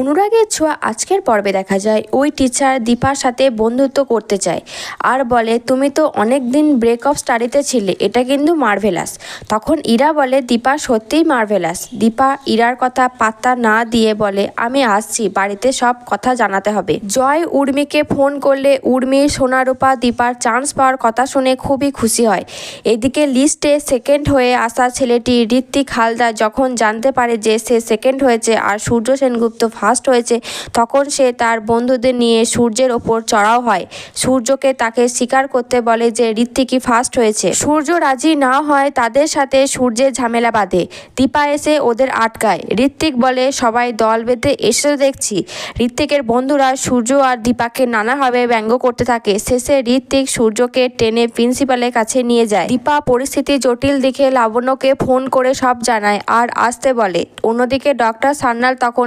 অনুরাগের ছোঁয়া আজকের পর্বে দেখা যায়। ওই টিচার দীপার সাথে বন্ধুত্ব করতে চায়। আর বলে, তুমি তো অনেক দিন ব্রেক অফ স্টাডিতে ছিলে, এটা কিন্তু মার্ভেলাস তখন ইরা বলে, দীপা, সত্যিই মার্ভেলাস দীপা ইরার কথা পাত্তা না দিয়ে বলে, আমি আসছি, বাড়িতে সব কথা জানাতে হবে। জয় উর্মিকে ফোন করলে উর্মি, সোনারূপা, দীপার চান্স পাওয়ার কথা শুনে খুবই খুশি হয়। এদিকে লিস্টে সেকেন্ড হয়ে আসা ছেলেটি ঋত্বিক হালদার যখন জানতে পারে যে সে সেকেন্ড হয়েছে, আর সূর্য সেনগুপ্ত ফার্স্ট হয়েছে, তখন সে তার বন্ধুদের নিয়ে সূর্যের ওপর চড়াও হয়। সূর্যকে তাকে স্বীকার করতে বলে যে ঋত্বিকই ফার্স্ট হয়েছে? সূর্য রাজি না হয় তাদের সাথে সূর্যের ঝামেলা বাঁধে। দীপা এসে ওদের আটকায়। ঋত্বিক বলে, সবাই দল বেঁধে এসে দেখছি। ঋত্বিকের বন্ধুরা সূর্য আর দীপাকে নানাভাবে ব্যঙ্গ করতে থাকে। শেষে ঋত্বিক সূর্যকে টেনে প্রিন্সিপালের কাছে নিয়ে যায়। দীপা পরিস্থিতি জটিল দেখে লাবণ্যকে ফোন করে সব জানায় আর আসতে বলে। অন্যদিকে ডক্টর সান্যাল তখন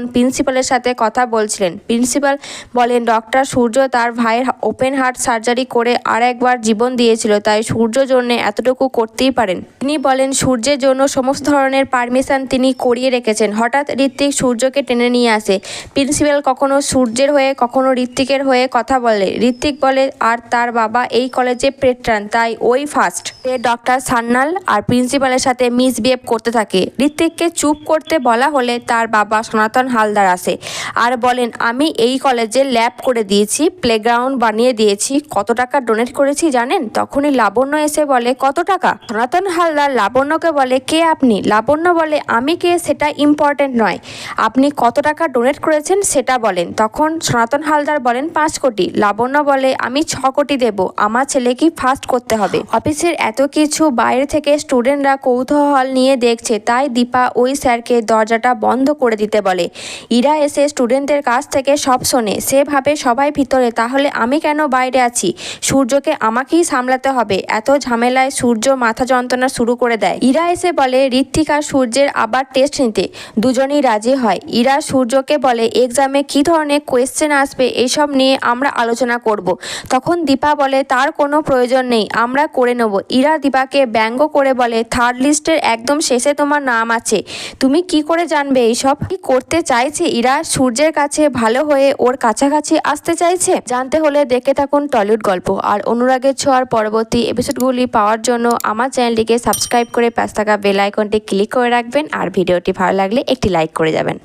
প্রিন্সিপালের সাথে কথা বলছিলেন। প্রিন্সিপাল বলেন, ডক্টর সূর্য তার ভাইয়ের ওপেন হার্ট সার্জারি করে আর একবার জীবন দিয়েছিল, তাই সূর্য জন্য এতটুকু করতেই পারেন। তিনি বলেন, সূর্যের জন্য সমস্ত ধরনের পারমিশন তিনি করিয়ে রেখেছেন। হঠাৎ ঋত্বিক সূর্যকে টেনে নিয়ে আসে। প্রিন্সিপাল কখনো সূর্যের হয়ে, কখনো ঋত্বিকের হয়ে কথা বলে। ঋত্বিক বলে, আর তার বাবা এই কলেজে পেট্রান তাই ওই ফার্স্ট। ডক্টর সান্যাল আর প্রিন্সিপালের সাথে মিসবিহেভ করতে থাকে। ঋত্বিককে চুপ করতে বলা হলে তার বাবা সনাতন হালদার আসে আর বলেন, আমি এই কলেজে ল্যাব করে দিয়েছি প্লেগ্রাউন্ড বানিয়ে দিয়েছি। কত টাকা ডোনেট করেছি জানেন? তখনই লাবণ্য এসে বলে, কত টাকা? সনাতন হালদার লাবণ্যকে বলে, কে আপনি? লাবণ্য বলে, আমি কে? সেটা ইম্পর্টেন্ট নয়। আপনি কত টাকা ডোনেট করেছেন সেটা বলেন। তখন সনাতন হালদার বলেন, পাঁচ কোটি। লাবণ্য বলে, আমি ছ কোটি দেব। আমার ছেলেকে ফার্স্ট করতে হবে। অফিসের এত কিছু বাইরে থেকে স্টুডেন্টরা কৌতূহল নিয়ে দেখছে। তাই দীপা ওই স্যারকে দরজাটা বন্ধ করে দিতে বলে। ইরা এসে স্টুডেন্টদের কাছ থেকে সব শোনে। সে ভাবে সবাই ভিতরে, তাহলে আমি কেন বাইরে আছি? সূর্যকে আমাকেই সামলাতে হবে। এত ঝামেলায় সূর্য মাথা যন্ত্রণা শুরু করে দেয়। ইরা এসে বলে, ঋত্বিক আর সূর্যের আবার টেস্ট নিতে। দুজনেই রাজি হয়। ইরা সূর্যকে বলে এক্সামে কী ধরনের কোয়েশ্চেন আসবে এইসব নিয়ে আমরা আলোচনা করব। তখন দীপা বলে, তার কোনো প্রয়োজন নেই, আমরা করে নেব। ইরা দীপাকে ব্যঙ্গ করে বলে থার্ড লিস্টের একদম শেষে তোমার নাম আছে। তুমি কি করে জানবে এইসব? কি করতে চাইছে ইরা সূর্যের কাছে ভালো হয়ে ওর কাছাকাছি আসতে চাইছে? জানতে হলে দেখে থাকুন টলিউড গল্প। আর অনুরাগের ছোঁয়ার পরবর্তী এপিসোডগুলি পাওয়ার জন্য আমার চ্যানেলটিকে সাবস্ক্রাইব করে পাশ থাকা বেল আইকনটি ক্লিক করে রাখবেন। আর ভিডিওটি ভালো লাগলে একটি লাইক করে যাবেন।